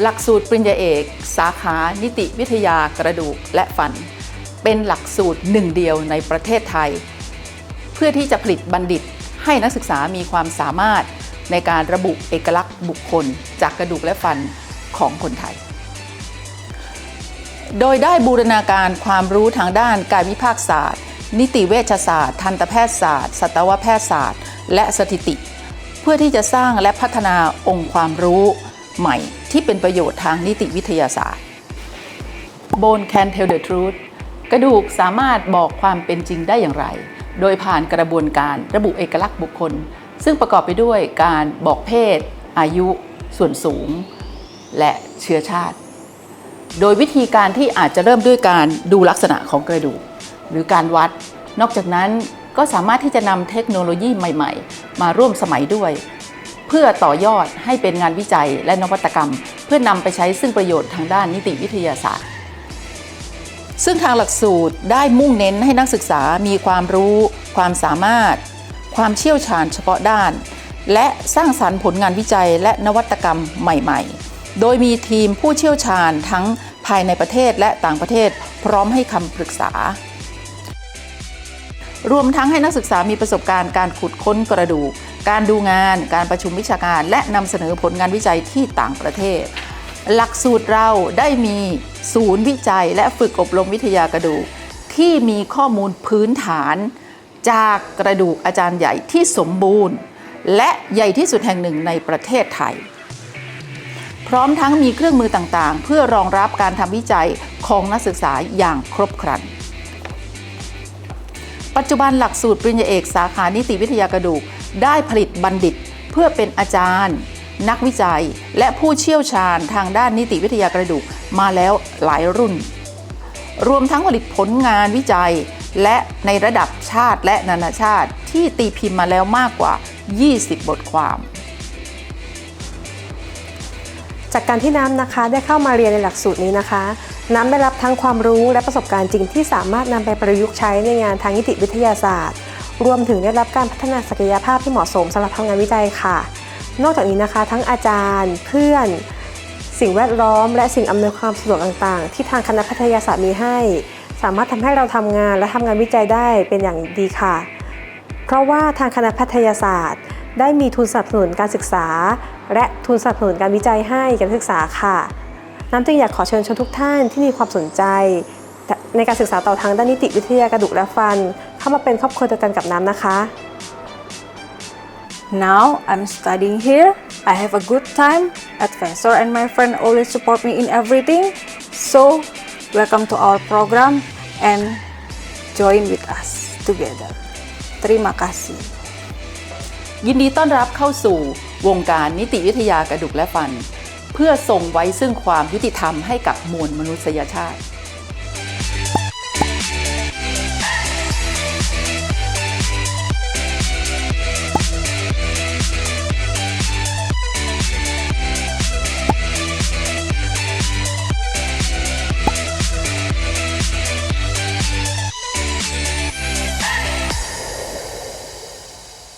หลักสูตรปริญญาเอก สาขานิติวิทยากระดูกและฟัน เป็นหลักสูตรหนึ่งเดียวในประเทศไทย เพื่อที่จะผลิตบัณฑิตให้นักศึกษามีความสามารถในการระบุเอกลักษณ์บุคคล จากกระดูกและฟันของคนไทย โดยได้บูรณาการความรู้ทางด้านการวิภาคศาสตร์ นิติเวชศาสตร์ ทันตแพทยศาสตร์ สัตวแพทยศาสตร์ และสถิติ เพื่อที่จะสร้างและพัฒนาองค์ความรู้ ใหม่ที่เป็นประโยชน์ทางนิติวิทยาศาสตร์ Bone can tell the truth กระดูกสามารถบอกความเป็นจริงได้อย่างไร โดยผ่านกระบวนการระบุเอกลักษณ์บุคคล ซึ่งประกอบไปด้วยการบอกเพศ อายุ ส่วนสูง และเชื้อชาติ โดยวิธีการที่อาจจะเริ่มด้วยการดูลักษณะของกระดูก หรือการวัด นอกจากนั้นก็สามารถที่จะนำเทคโนโลยีใหม่ ๆ มาร่วมสมัยด้วย เพื่อต่อยอดให้เป็นงานวิจัยและนวัตกรรม เพื่อนำไปใช้ซึ่งประโยชน์ทางด้านนิติวิทยาศาสตร์ ซึ่งทางหลักสูตรได้มุ่งเน้นให้นักศึกษามีความรู้ ความสามารถ ความเชี่ยวชาญเฉพาะด้าน และสร้างสรรค์ผลงานวิจัยและนวัตกรรมใหม่ ๆ โดยมีทีมผู้เชี่ยวชาญทั้งภายในประเทศและต่างประเทศพร้อมให้คำปรึกษารวมทั้งให้นักศึกษามีประสบการณ์การขุดค้นกระดูก การดูงาน การประชุมวิชาการ และนำเสนอผลงานวิจัยที่ต่างประเทศ หลักสูตรเราได้มีศูนย์วิจัย และฝึกอบรมวิทยากระดูก ที่มีข้อมูลพื้นฐานจากกระดูกอาจารย์ใหญ่ที่สมบูรณ์ และใหญ่ที่สุดแห่งหนึ่งในประเทศไทย พร้อมทั้งมีเครื่องมือต่างๆ เพื่อรองรับการทำวิจัยของนักศึกษาอย่างครบครัน ปัจจุบันหลักสูตรปริญญาเอกสาขานิติวิทยากระดูก ได้ผลิตบัณฑิตเพื่อเป็นอาจารย์ นักวิจัย และผู้เชี่ยวชาญทางด้านนิติวิทยากระดูกมาแล้วหลายรุ่น รวมทั้งผลิตผลงานวิจัย และในระดับชาติและนานาชาติที่ตีพิมพ์มาแล้วมากกว่า 20 บทความ จากการที่น้ำนะคะได้เข้ามาเรียนในหลักสูตรนี้นะคะ น้ำได้รับทั้งความรู้และประสบการณ์จริงที่สามารถนำไปประยุกต์ใช้ในงานทางนิติวิทยาศาสตร์ รวมถึงได้รับการพัฒนาศักยภาพที่เหมาะสมสำหรับทำงานวิจัยค่ะ นอกจากนี้นะคะ ทั้งอาจารย์ เพื่อน สิ่งแวดล้อม และสิ่งอำนวยความสะดวกต่างๆ ที่ทางคณะแพทยศาสตร์มีให้ สามารถทำให้เราทำงานและทำงานวิจัยได้เป็นอย่างดีค่ะ เพราะว่าทางคณะแพทยศาสตร์ ได้มีทุนสนับสนุนการศึกษา และทุนสนับสนุนการวิจัยให้การศึกษาค่ะ น้ำจึงอยากขอเชิญชวนทุกท่านที่มีความสนใจ ในการศึกษาต่อทางด้านนิติวิทยากระดูกและฟัน เข้ามาเป็นครอบครัวเดียวกันกับน้ำนะคะ Now I'm studying here. I have a good time. Advisor and my friend always support me in everything. So, welcome to our program and join with us together. Terima kasih. ยินดีต้อนรับเข้าสู่วงการนิติวิทยากระดูกและฟัน เพื่อส่งไว้ซึ่งความยุติธรรมให้กับมวลมนุษยชาติ